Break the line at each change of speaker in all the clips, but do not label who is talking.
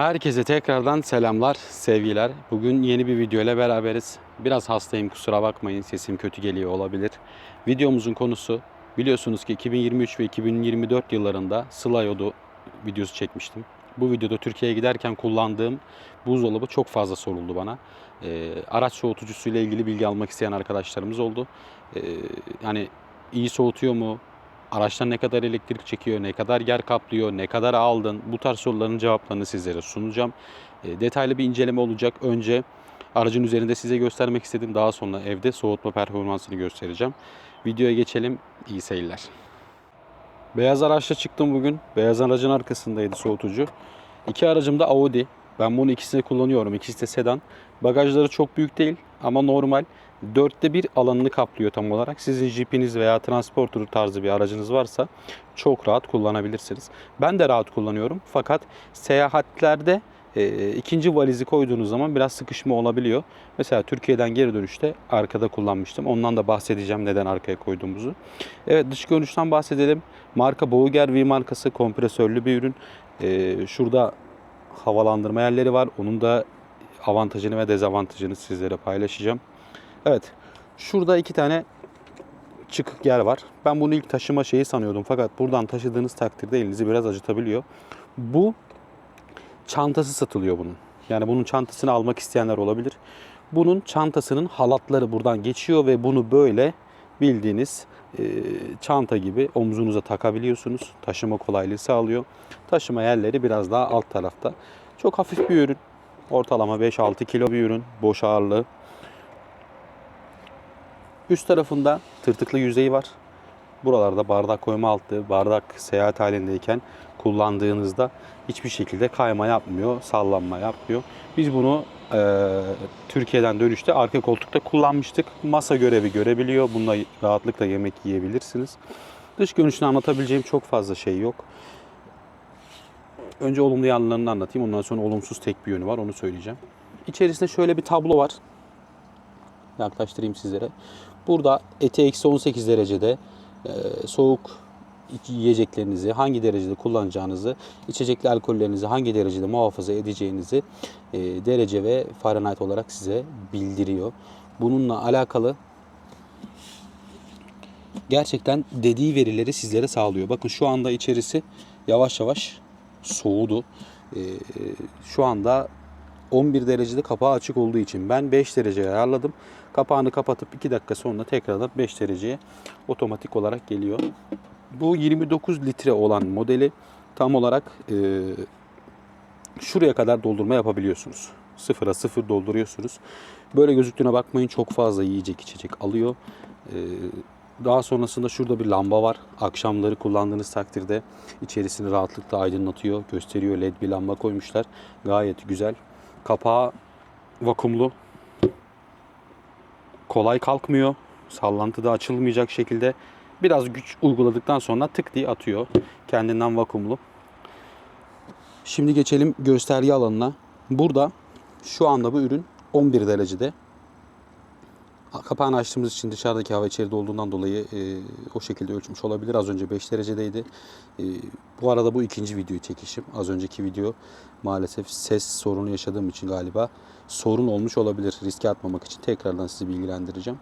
Herkese tekrardan selamlar, sevgiler. Bugün yeni bir video ile beraberiz. Biraz hastayım kusura bakmayın sesim kötü geliyor olabilir. Videomuzun konusu biliyorsunuz ki 2023 ve 2024 yıllarında Sıla videosu çekmiştim. Bu videoda Türkiye'ye giderken kullandığım buzdolabı çok fazla soruldu bana. Ee, araç soğutucusu ile ilgili bilgi almak isteyen arkadaşlarımız oldu. Ee, yani iyi soğutuyor mu? Araçtan ne kadar elektrik çekiyor, ne kadar yer kaplıyor, ne kadar aldın? Bu tarz soruların cevaplarını sizlere sunacağım. E, detaylı bir inceleme olacak. Önce aracın üzerinde size göstermek istedim. Daha sonra evde soğutma performansını göstereceğim. Videoya geçelim. İyi seyirler. Beyaz araçla çıktım bugün. Beyaz aracın arkasındaydı soğutucu. İki aracım da Audi. Ben bunu ikisini kullanıyorum. İkisi de sedan. Bagajları çok büyük değil ama normal. Dörtte bir alanını kaplıyor tam olarak. Sizin jipiniz veya transporter tarzı bir aracınız varsa çok rahat kullanabilirsiniz. Ben de rahat kullanıyorum fakat seyahatlerde e, ikinci valizi koyduğunuz zaman biraz sıkışma olabiliyor. Mesela Türkiye'den geri dönüşte arkada kullanmıştım. Ondan da bahsedeceğim neden arkaya koyduğumuzu. Evet dış görünüşten bahsedelim. Marka Boğuger V markası kompresörlü bir ürün. E, şurada havalandırma yerleri var. Onun da avantajını ve dezavantajını sizlere paylaşacağım. Evet. Şurada iki tane çıkık yer var. Ben bunu ilk taşıma şeyi sanıyordum. Fakat buradan taşıdığınız takdirde elinizi biraz acıtabiliyor. Bu çantası satılıyor bunun. Yani bunun çantasını almak isteyenler olabilir. Bunun çantasının halatları buradan geçiyor ve bunu böyle bildiğiniz e, çanta gibi omzunuza takabiliyorsunuz. Taşıma kolaylığı sağlıyor. Taşıma yerleri biraz daha alt tarafta. Çok hafif bir ürün. Ortalama 5-6 kilo bir ürün. Boş ağırlığı. Üst tarafında tırtıklı yüzeyi var. Buralarda bardak koyma altı, bardak seyahat halindeyken kullandığınızda hiçbir şekilde kayma yapmıyor, sallanma yapmıyor. Biz bunu e, Türkiye'den dönüşte arka koltukta kullanmıştık. Masa görevi görebiliyor. Bununla rahatlıkla yemek yiyebilirsiniz. Dış görünüşünü anlatabileceğim çok fazla şey yok. Önce olumlu yanlarını anlatayım. Ondan sonra olumsuz tek bir yönü var. Onu söyleyeceğim. İçerisinde şöyle bir tablo var. Yaklaştırayım sizlere. Burada eti eksi 18 derecede e, soğuk yiyeceklerinizi hangi derecede kullanacağınızı, içecekli alkollerinizi hangi derecede muhafaza edeceğinizi e, derece ve Fahrenheit olarak size bildiriyor. Bununla alakalı gerçekten dediği verileri sizlere sağlıyor. Bakın şu anda içerisi yavaş yavaş soğudu. E, şu anda 11 derecede kapağı açık olduğu için ben 5 dereceye ayarladım. Kapağını kapatıp 2 dakika sonra tekrardan 5 dereceye otomatik olarak geliyor. Bu 29 litre olan modeli tam olarak e, şuraya kadar doldurma yapabiliyorsunuz. Sıfıra sıfır dolduruyorsunuz. Böyle gözüktüğüne bakmayın çok fazla yiyecek içecek alıyor. E, daha sonrasında şurada bir lamba var. Akşamları kullandığınız takdirde içerisini rahatlıkla aydınlatıyor, gösteriyor. LED bir lamba koymuşlar. Gayet güzel. Kapağı vakumlu. Kolay kalkmıyor. Sallantıda açılmayacak şekilde biraz güç uyguladıktan sonra tık diye atıyor. Kendinden vakumlu. Şimdi geçelim gösterge alanına. Burada şu anda bu ürün 11 derecede. Kapağını açtığımız için dışarıdaki hava içeride olduğundan dolayı e, o şekilde ölçmüş olabilir. Az önce 5 derecedeydi. E, bu arada bu ikinci videoyu çekişim. Az önceki video maalesef ses sorunu yaşadığım için galiba sorun olmuş olabilir. Riske atmamak için tekrardan sizi bilgilendireceğim.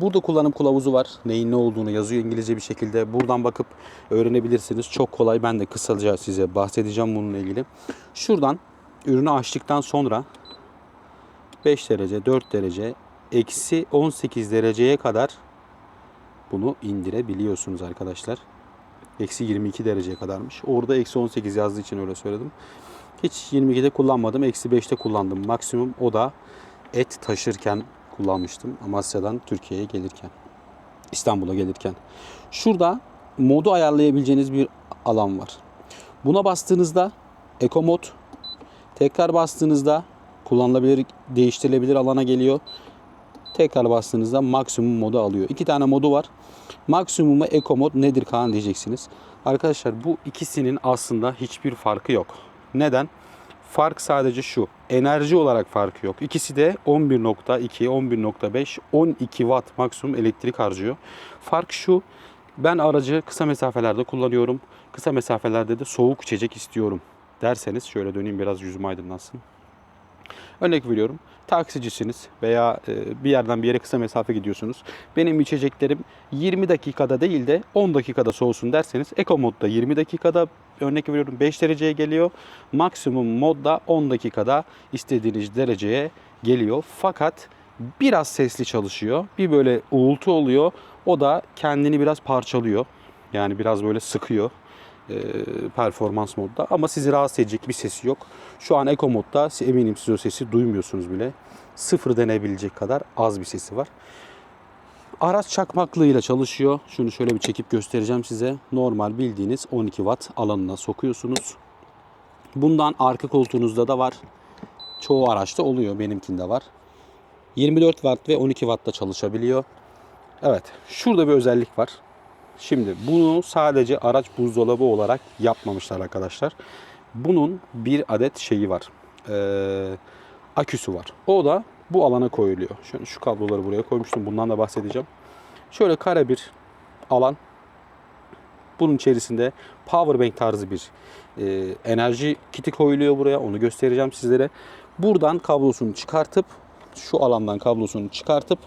Burada kullanım kılavuzu var. Neyin ne olduğunu yazıyor İngilizce bir şekilde. Buradan bakıp öğrenebilirsiniz. Çok kolay. Ben de kısaca size bahsedeceğim bununla ilgili. Şuradan ürünü açtıktan sonra 5 derece, 4 derece, eksi 18 dereceye kadar bunu indirebiliyorsunuz arkadaşlar. Eksi 22 dereceye kadarmış. Orada eksi 18 yazdığı için öyle söyledim. Hiç 22'de kullanmadım. Eksi 5'te kullandım. Maksimum o da et taşırken kullanmıştım. Amasya'dan Türkiye'ye gelirken. İstanbul'a gelirken. Şurada modu ayarlayabileceğiniz bir alan var. Buna bastığınızda Eco Mod tekrar bastığınızda kullanılabilir, değiştirilebilir alana geliyor. Tekrar bastığınızda maksimum modu alıyor. İki tane modu var. Maksimum ve Eco mod nedir Kaan diyeceksiniz. Arkadaşlar bu ikisinin aslında hiçbir farkı yok. Neden? Fark sadece şu. Enerji olarak farkı yok. İkisi de 11.2, 11.5, 12 watt maksimum elektrik harcıyor. Fark şu. Ben aracı kısa mesafelerde kullanıyorum. Kısa mesafelerde de soğuk içecek istiyorum. derseniz şöyle döneyim biraz yüzüm aydınlansın. Örnek veriyorum. Taksicisiniz veya e, bir yerden bir yere kısa mesafe gidiyorsunuz. Benim içeceklerim 20 dakikada değil de 10 dakikada soğusun derseniz Eco modda 20 dakikada örnek veriyorum 5 dereceye geliyor. Maksimum modda 10 dakikada istediğiniz dereceye geliyor. Fakat biraz sesli çalışıyor. Bir böyle uğultu oluyor. O da kendini biraz parçalıyor. Yani biraz böyle sıkıyor e, performans modda ama sizi rahatsız edecek bir sesi yok. Şu an Eco modda eminim siz o sesi duymuyorsunuz bile. Sıfır denebilecek kadar az bir sesi var. Araç çakmaklığıyla çalışıyor. Şunu şöyle bir çekip göstereceğim size. Normal bildiğiniz 12 watt alanına sokuyorsunuz. Bundan arka koltuğunuzda da var. Çoğu araçta oluyor. Benimkinde var. 24 watt ve 12 watt da çalışabiliyor. Evet. Şurada bir özellik var. Şimdi bunu sadece araç buzdolabı olarak yapmamışlar arkadaşlar. Bunun bir adet şeyi var. Ee, aküsü var. O da bu alana koyuluyor. Şöyle şu kabloları buraya koymuştum. Bundan da bahsedeceğim. Şöyle kare bir alan. Bunun içerisinde power bank tarzı bir e, enerji kiti koyuluyor buraya. Onu göstereceğim sizlere. Buradan kablosunu çıkartıp şu alandan kablosunu çıkartıp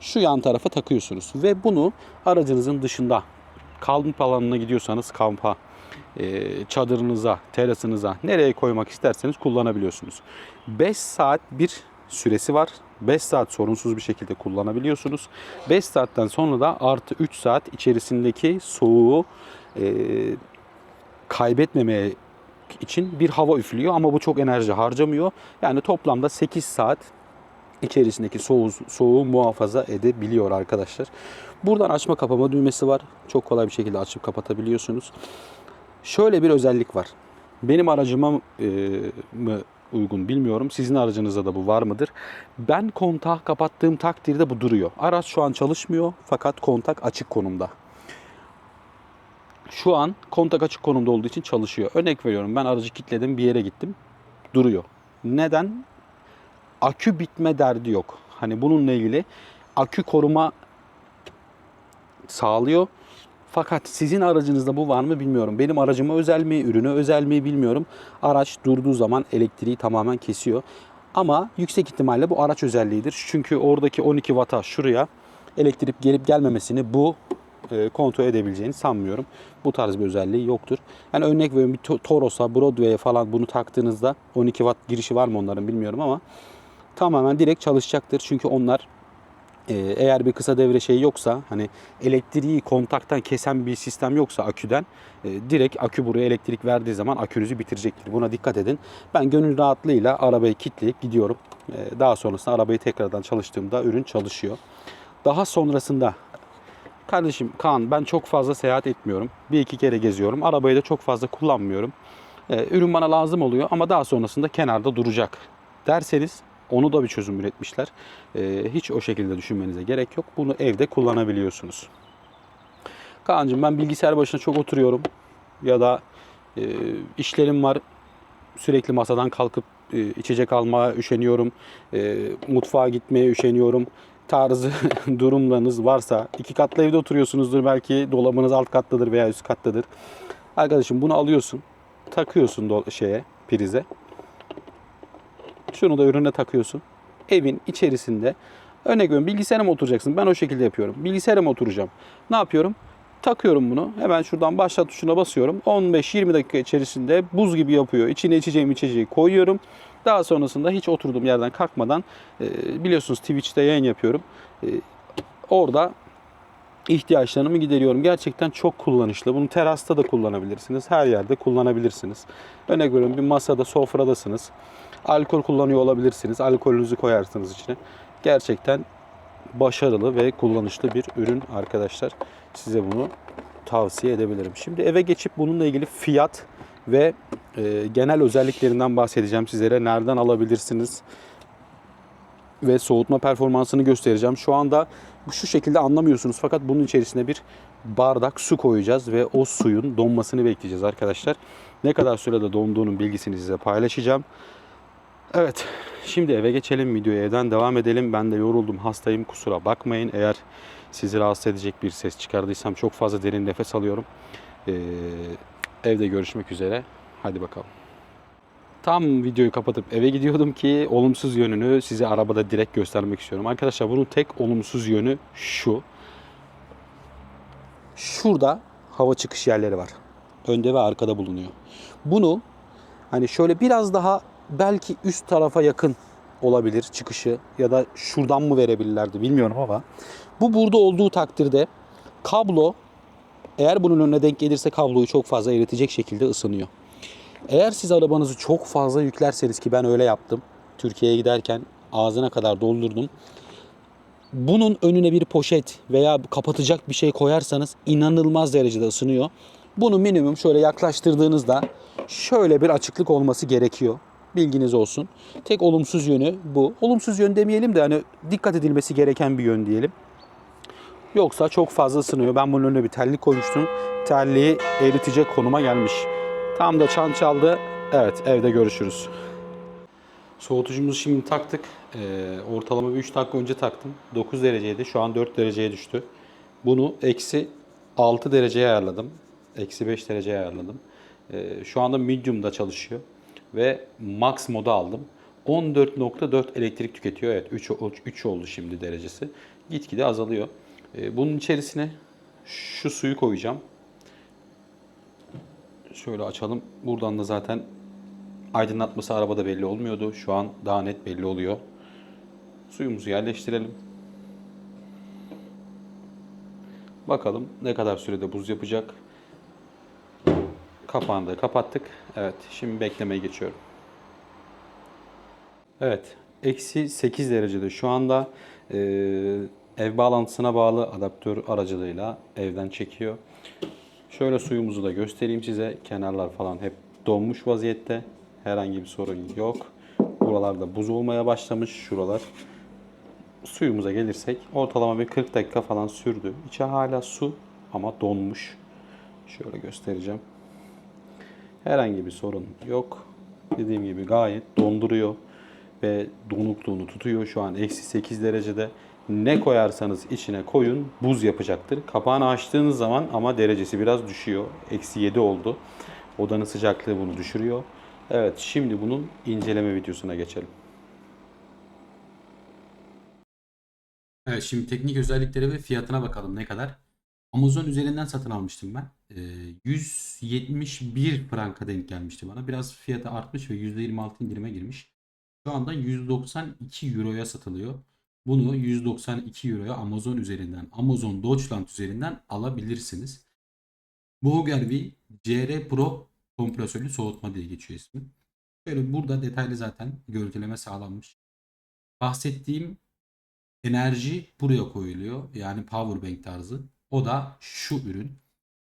şu yan tarafa takıyorsunuz ve bunu aracınızın dışında kamp alanına gidiyorsanız kampa, e, çadırınıza, terasınıza nereye koymak isterseniz kullanabiliyorsunuz. 5 saat bir süresi var. 5 saat sorunsuz bir şekilde kullanabiliyorsunuz. 5 saatten sonra da artı 3 saat içerisindeki soğuğu e, kaybetmemeye için bir hava üflüyor ama bu çok enerji harcamıyor. Yani toplamda 8 saat içerisindeki soğuğu, soğuğu muhafaza edebiliyor arkadaşlar. Buradan açma kapama düğmesi var. Çok kolay bir şekilde açıp kapatabiliyorsunuz. Şöyle bir özellik var. Benim aracıma e, mı uygun bilmiyorum. Sizin aracınızda da bu var mıdır? Ben kontağı kapattığım takdirde bu duruyor. Araç şu an çalışmıyor fakat kontak açık konumda. Şu an kontak açık konumda olduğu için çalışıyor. Örnek veriyorum ben aracı kilitledim bir yere gittim. Duruyor. Neden? Akü bitme derdi yok. Hani bununla ilgili akü koruma sağlıyor. Fakat sizin aracınızda bu var mı bilmiyorum. Benim aracıma özel mi, ürüne özel mi bilmiyorum. Araç durduğu zaman elektriği tamamen kesiyor. Ama yüksek ihtimalle bu araç özelliğidir. Çünkü oradaki 12 Watt'a şuraya elektrik gelip gelmemesini bu e, kontrol edebileceğini sanmıyorum. Bu tarz bir özelliği yoktur. Yani örnek veriyorum bir To- Toros'a, Broadway'e falan bunu taktığınızda 12 Watt girişi var mı onların bilmiyorum ama tamamen direkt çalışacaktır. Çünkü onlar ee, eğer bir kısa devre şeyi yoksa hani elektriği kontaktan kesen bir sistem yoksa aküden e, direkt akü buraya elektrik verdiği zaman akünüzü bitirecektir. Buna dikkat edin. Ben gönül rahatlığıyla arabayı kilitleyip gidiyorum. Ee, daha sonrasında arabayı tekrardan çalıştığımda ürün çalışıyor. Daha sonrasında kardeşim Kaan ben çok fazla seyahat etmiyorum. Bir iki kere geziyorum. Arabayı da çok fazla kullanmıyorum. Ee, ürün bana lazım oluyor ama daha sonrasında kenarda duracak derseniz onu da bir çözüm üretmişler. Ee, hiç o şekilde düşünmenize gerek yok. Bunu evde kullanabiliyorsunuz. Kaan'cığım ben bilgisayar başına çok oturuyorum. Ya da e, işlerim var. Sürekli masadan kalkıp e, içecek almaya üşeniyorum. E, mutfağa gitmeye üşeniyorum. Tarzı durumlarınız varsa iki katlı evde oturuyorsunuzdur. Belki dolabınız alt kattadır veya üst kattadır. Arkadaşım bunu alıyorsun. Takıyorsun şeye prize. Şunu da ürüne takıyorsun. Evin içerisinde örnek veriyorum bilgisayara oturacaksın? Ben o şekilde yapıyorum. Bilgisayara oturacağım? Ne yapıyorum? Takıyorum bunu. Hemen şuradan başlat tuşuna basıyorum. 15-20 dakika içerisinde buz gibi yapıyor. İçine içeceğim içeceği koyuyorum. Daha sonrasında hiç oturduğum yerden kalkmadan e, biliyorsunuz Twitch'te yayın yapıyorum. E, orada ihtiyaçlarımı gideriyorum. Gerçekten çok kullanışlı. Bunu terasta da kullanabilirsiniz. Her yerde kullanabilirsiniz. Örnek veriyorum bir masada, sofradasınız. Alkol kullanıyor olabilirsiniz. Alkolünüzü koyarsınız içine. Gerçekten başarılı ve kullanışlı bir ürün arkadaşlar. Size bunu tavsiye edebilirim. Şimdi eve geçip bununla ilgili fiyat ve e, genel özelliklerinden bahsedeceğim sizlere. Nereden alabilirsiniz? ve soğutma performansını göstereceğim. Şu anda şu şekilde anlamıyorsunuz fakat bunun içerisine bir bardak su koyacağız ve o suyun donmasını bekleyeceğiz arkadaşlar. Ne kadar sürede donduğunun bilgisini size paylaşacağım. Evet, şimdi eve geçelim. Videoya evden devam edelim. Ben de yoruldum, hastayım. Kusura bakmayın. Eğer sizi rahatsız edecek bir ses çıkardıysam çok fazla derin nefes alıyorum. Ee, evde görüşmek üzere. Hadi bakalım. Tam videoyu kapatıp eve gidiyordum ki olumsuz yönünü size arabada direkt göstermek istiyorum. Arkadaşlar bunun tek olumsuz yönü şu. Şurada hava çıkış yerleri var. Önde ve arkada bulunuyor. Bunu hani şöyle biraz daha belki üst tarafa yakın olabilir çıkışı ya da şuradan mı verebilirlerdi bilmiyorum ama bu burada olduğu takdirde kablo eğer bunun önüne denk gelirse kabloyu çok fazla eritecek şekilde ısınıyor. Eğer siz arabanızı çok fazla yüklerseniz ki ben öyle yaptım. Türkiye'ye giderken ağzına kadar doldurdum. Bunun önüne bir poşet veya kapatacak bir şey koyarsanız inanılmaz derecede ısınıyor. Bunu minimum şöyle yaklaştırdığınızda şöyle bir açıklık olması gerekiyor. Bilginiz olsun. Tek olumsuz yönü bu. Olumsuz yön demeyelim de hani dikkat edilmesi gereken bir yön diyelim. Yoksa çok fazla ısınıyor. Ben bunun önüne bir terlik koymuştum. Terliği eritecek konuma gelmiş. Tam da çan çaldı. Evet evde görüşürüz. Soğutucumuzu şimdi taktık. Ee, ortalama bir 3 dakika önce taktım. 9 dereceydi. Şu an 4 dereceye düştü. Bunu eksi 6 dereceye ayarladım. Eksi 5 dereceye ayarladım. Ee, şu anda medium'da çalışıyor. Ve max moda aldım. 14.4 elektrik tüketiyor. Evet 3, 3 oldu şimdi derecesi. Gitgide azalıyor. Ee, bunun içerisine şu suyu koyacağım. Şöyle açalım. Buradan da zaten aydınlatması arabada belli olmuyordu. Şu an daha net belli oluyor. Suyumuzu yerleştirelim. Bakalım ne kadar sürede buz yapacak. Kapağını da kapattık. Evet, şimdi beklemeye geçiyorum. Evet, eksi 8 derecede şu anda e, ev bağlantısına bağlı adaptör aracılığıyla evden çekiyor. Şöyle suyumuzu da göstereyim size. Kenarlar falan hep donmuş vaziyette. Herhangi bir sorun yok. Buralarda buz olmaya başlamış şuralar. Suyumuza gelirsek ortalama bir 40 dakika falan sürdü. İçi hala su ama donmuş. Şöyle göstereceğim. Herhangi bir sorun yok. Dediğim gibi gayet donduruyor ve donukluğunu tutuyor. Şu an eksi 8 derecede. Ne koyarsanız içine koyun buz yapacaktır. Kapağını açtığınız zaman ama derecesi biraz düşüyor. Eksi 7 oldu. Odanın sıcaklığı bunu düşürüyor. Evet şimdi bunun inceleme videosuna geçelim. Evet şimdi teknik özellikleri ve fiyatına bakalım ne kadar. Amazon üzerinden satın almıştım ben. Ee, 171 franka denk gelmişti bana. Biraz fiyatı artmış ve %26 indirime girmiş. Şu anda 192 euroya satılıyor. Bunu 192 euroya Amazon üzerinden, Amazon Deutschland üzerinden alabilirsiniz. Bogervi CR Pro kompresörlü soğutma diye geçiyor ismi. Şöyle burada detaylı zaten görüntüleme sağlanmış. Bahsettiğim enerji buraya koyuluyor. Yani power bank tarzı. O da şu ürün.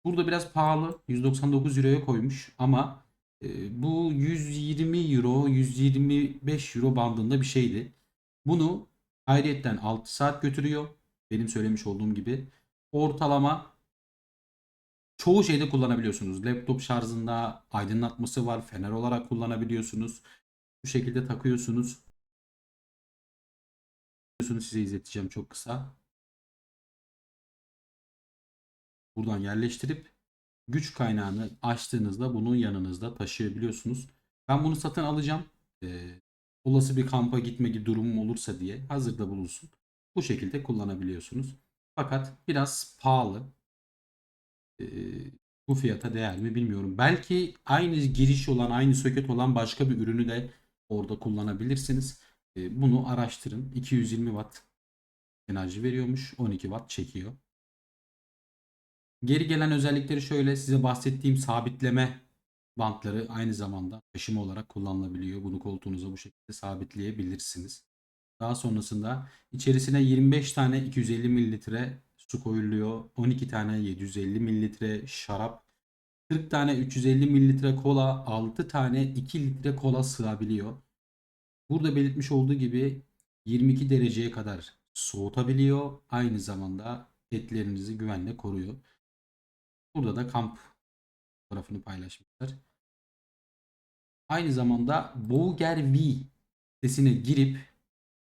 Burada biraz pahalı. 199 euroya koymuş ama e, bu 120 euro, 125 euro bandında bir şeydi. Bunu ayrıyetten 6 saat götürüyor. Benim söylemiş olduğum gibi. Ortalama çoğu şeyde kullanabiliyorsunuz. Laptop şarjında aydınlatması var. Fener olarak kullanabiliyorsunuz. Bu şekilde takıyorsunuz. Size izleteceğim çok kısa. Buradan yerleştirip güç kaynağını açtığınızda bunun yanınızda taşıyabiliyorsunuz. Ben bunu satın alacağım. Ee, olası bir kampa gitme gibi durumum olursa diye hazırda bulunsun. Bu şekilde kullanabiliyorsunuz. Fakat biraz pahalı. Ee, bu fiyata değer mi bilmiyorum. Belki aynı giriş olan, aynı soket olan başka bir ürünü de orada kullanabilirsiniz. Ee, bunu araştırın. 220 watt enerji veriyormuş. 12 watt çekiyor. Geri gelen özellikleri şöyle size bahsettiğim sabitleme bantları aynı zamanda taşıma olarak kullanılabiliyor. Bunu koltuğunuza bu şekilde sabitleyebilirsiniz. Daha sonrasında içerisine 25 tane 250 mililitre su koyuluyor. 12 tane 750 mililitre şarap, 40 tane 350 mililitre kola, 6 tane 2 litre kola sığabiliyor. Burada belirtmiş olduğu gibi 22 dereceye kadar soğutabiliyor. Aynı zamanda etlerinizi güvenle koruyor. Burada da kamp fotoğrafını paylaşmışlar. Aynı zamanda Bulgar V sitesine girip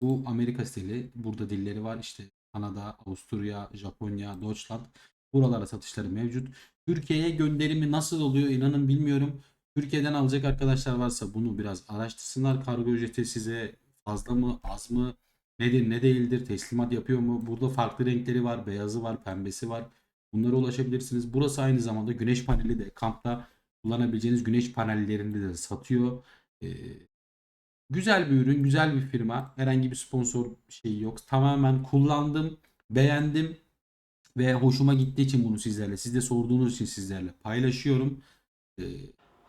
bu Amerika siteli burada dilleri var işte Kanada, Avusturya, Japonya, Deutschland buralara satışları mevcut. Türkiye'ye gönderimi nasıl oluyor inanın bilmiyorum. Türkiye'den alacak arkadaşlar varsa bunu biraz araştırsınlar. Kargo ücreti size fazla mı, az mı, nedir, ne değildir, teslimat yapıyor mu? Burada farklı renkleri var, beyazı var, pembesi var. Bunlara ulaşabilirsiniz. Burası aynı zamanda güneş paneli de kampta kullanabileceğiniz güneş panellerini de satıyor. Ee, güzel bir ürün, güzel bir firma. Herhangi bir sponsor şeyi yok. Tamamen kullandım, beğendim ve hoşuma gittiği için bunu sizlerle, siz de sorduğunuz için sizlerle paylaşıyorum. Ee,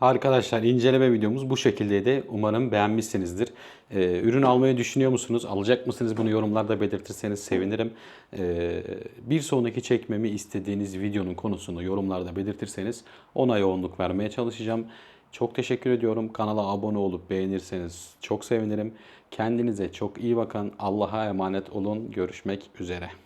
Arkadaşlar inceleme videomuz bu şekildeydi. Umarım beğenmişsinizdir. Ee, ürün almayı düşünüyor musunuz? Alacak mısınız? Bunu yorumlarda belirtirseniz sevinirim. Ee, bir sonraki çekmemi istediğiniz videonun konusunu yorumlarda belirtirseniz ona yoğunluk vermeye çalışacağım. Çok teşekkür ediyorum. Kanala abone olup beğenirseniz çok sevinirim. Kendinize çok iyi bakın. Allah'a emanet olun. Görüşmek üzere.